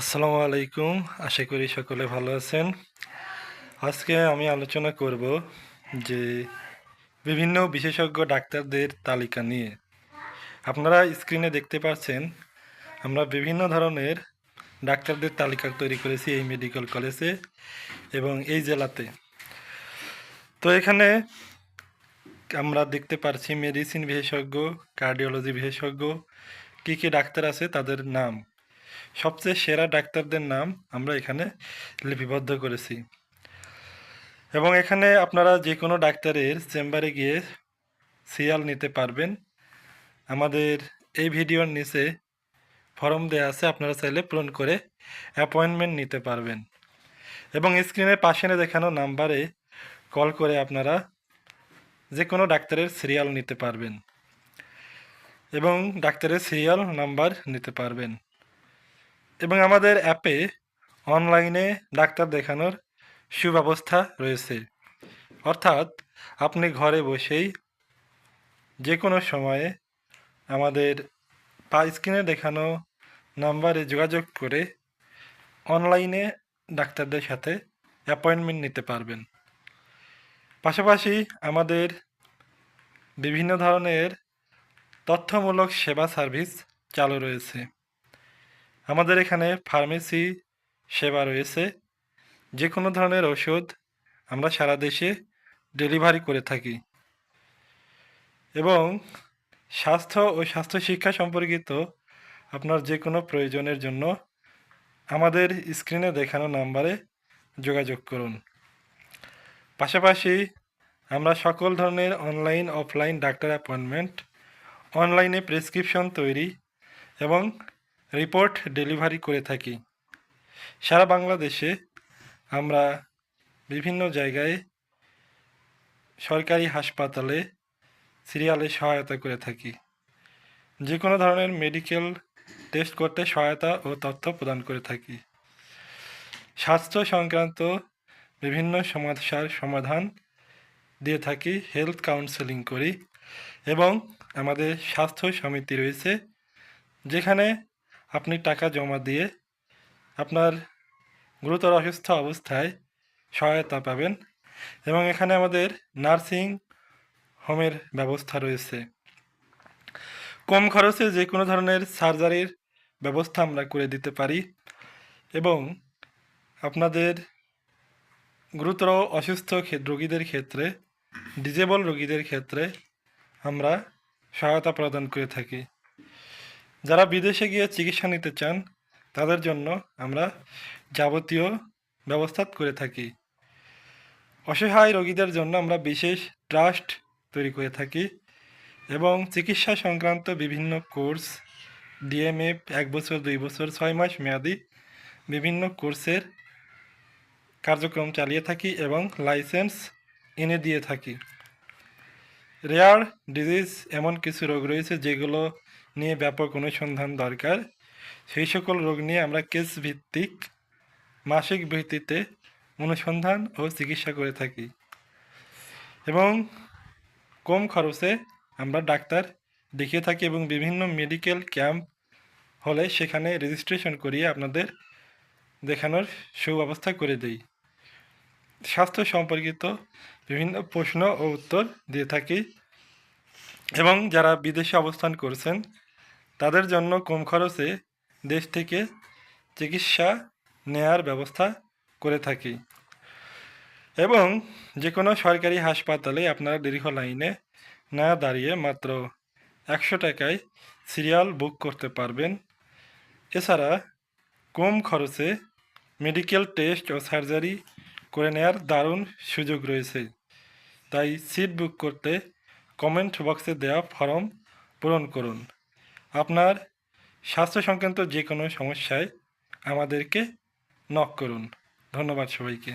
আসসালামু আলাইকুম। আশা করি সকলে ভালো আছেন। আজকে আমি আলোচনা করব যে বিভিন্ন বিশেষজ্ঞ ডাক্তারদের তালিকা নিয়ে। আপনারা স্ক্রিনে দেখতে পাচ্ছেন, আমরা বিভিন্ন ধরনের ডাক্তারদের তালিকা তৈরি করেছি এই মেডিকেল কলেজে এবং এই জেলাতে। তো এখানে আমরা দেখতে পারছি মেডিসিন বিশেষজ্ঞ, কার্ডিওলজি বিশেষজ্ঞ, কী কী ডাক্তার আছে, তাদের নাম। সবচেয়ে সেরা ডাক্তারদের নাম আমরা এখানে লিপিবদ্ধ করেছি। এবং এখানে আপনারা যে কোনো ডাক্তারের চেম্বারে গিয়ে সিয়াল নিতে পারবেন। আমাদের এই ভিডিওর নিচে ফর্ম দেওয়া আছে, আপনারা চাইলে পূরণ করে অ্যাপয়েন্টমেন্ট নিতে পারবেন। এবং স্ক্রিনের পাশে দেখানো নাম্বারে কল করে আপনারা যে কোনো ডাক্তারের সিরিয়াল নিতে পারবেন। এবং ডাক্তারের সিরিয়াল নাম্বার নিতে পারবেন। এবং আমাদের অ্যাপে অনলাইনে ডাক্তার দেখানোর সুব্যবস্থা রয়েছে। অর্থাৎ আপনি ঘরে বসেই যে কোনো সময়ে আমাদের পা স্ক্রিনে দেখানো নাম্বারে যোগাযোগ করে অনলাইনে ডাক্তারদের সাথে অ্যাপয়েন্টমেন্ট নিতে পারবেন। পাশাপাশি আমাদের বিভিন্ন ধরনের তথ্যমূলক সেবা সার্ভিস চালু রয়েছে। আমাদের এখানে ফার্মেসি সেবা রয়েছে। যে কোনো ধরনের ওষুধ আমরা সারা দেশে ডেলিভারি করে থাকি। এবং স্বাস্থ্য ও স্বাস্থ্য শিক্ষা সম্পর্কিত আপনার যে কোনো প্রয়োজনের জন্য আমাদের স্ক্রিনে দেখানো নাম্বারে যোগাযোগ করুন। পাশাপাশি আমরা সকল ধরনের অনলাইন, অফলাইন ডাক্তার অ্যাপয়েন্টমেন্ট, অনলাইনে প্রেসক্রিপশন তৈরি এবং রিপোর্ট ডেলিভারি করে থাকি। সারা বাংলাদেশে আমরা বিভিন্ন জায়গায় সরকারি হাসপাতালে সিরিয়ালে সহায়তা করে থাকি। যে কোনো ধরনের মেডিকেল টেস্ট করতে সহায়তা ও তথ্য প্রদান করে থাকি। স্বাস্থ্য সংক্রান্ত বিভিন্ন সমস্যার সমাধান দিয়ে থাকি হেলথ কাউন্সেলিং করি এবং আমাদের স্বাস্থ্য সমিতি রয়েছে, যেখানে আপনি টাকা জমা দিয়ে আপনার গুরুতর অসুস্থ অবস্থায় সহায়তা পাবেন এবং এখানে আমাদের নার্সিং হোমের ব্যবস্থা রয়েছে। কম খরচে যে কোনো ধরনের সার্জারির ব্যবস্থা আমরা করে দিতে পারি এবং আপনাদের গুরুতর অসুস্থ রোগীদের ক্ষেত্রে, ডিজেবল রোগীদের ক্ষেত্রে আমরা সহায়তা প্রদান করে থাকি। যারা বিদেশে গিয়ে চিকিৎসা নিতে চান, তাদের জন্য আমরা যাবতীয় ব্যবস্থা করে থাকি। অসহায় রোগীদের জন্য আমরা বিশেষ ট্রাস্ট তৈরি করে থাকি এবং চিকিৎসা সংক্রান্ত বিভিন্ন কোর্স, ডিএমএফ এক বছর, দুই বছর, ছয় মাস মেয়াদি বিভিন্ন কোর্সের কার্যক্রম চালিয়ে থাকি এবং লাইসেন্স এনে দিয়ে থাকি। রেয়ার ডিজিজ এমন কিছু রোগ রয়েছে যেগুলো নিয়ে ব্যাপক অনুসন্ধান দরকার। সেই সকল রোগ নিয়ে আমরা কেস ভিত্তিক মাসিক ভিত্তিতে অনুসন্ধান ও চিকিৎসা করে থাকি। এবং কম খরচে আমরা ডাক্তার দেখিয়ে থাকি এবং বিভিন্ন মেডিকেল ক্যাম্প হলে সেখানে রেজিস্ট্রেশন করিয়ে আপনাদের দেখানোর সুব্যবস্থা করে দেই। স্বাস্থ্য সম্পর্কিত বিভিন্ন প্রশ্ন ও উত্তর দিয়ে থাকি। এবং যারা বিদেশে অবস্থান করছেন, তাদের জন্য কম খরচে দেশ থেকে চিকিৎসা নেয়ার ব্যবস্থা করে থাকি। এবং যে কোনো সরকারি হাসপাতালে আপনারা দীর্ঘ লাইনে না দাঁড়িয়ে মাত্র একশো টাকায় সিরিয়াল বুক করতে পারবেন। এছাড়া কম খরচে মেডিকেল টেস্ট ও সার্জারি করে নেয়ার দারুণ সুযোগ রয়েছে। তাই সিট বুক করতে কমেন্ট বক্সে দেওয়া ফর্ম পূরণ করুন। আপনার স্বাস্থ্য সংক্রান্ত যে কোনো সমস্যায় আমাদেরকে নক করুন। ধন্যবাদ সবাইকে।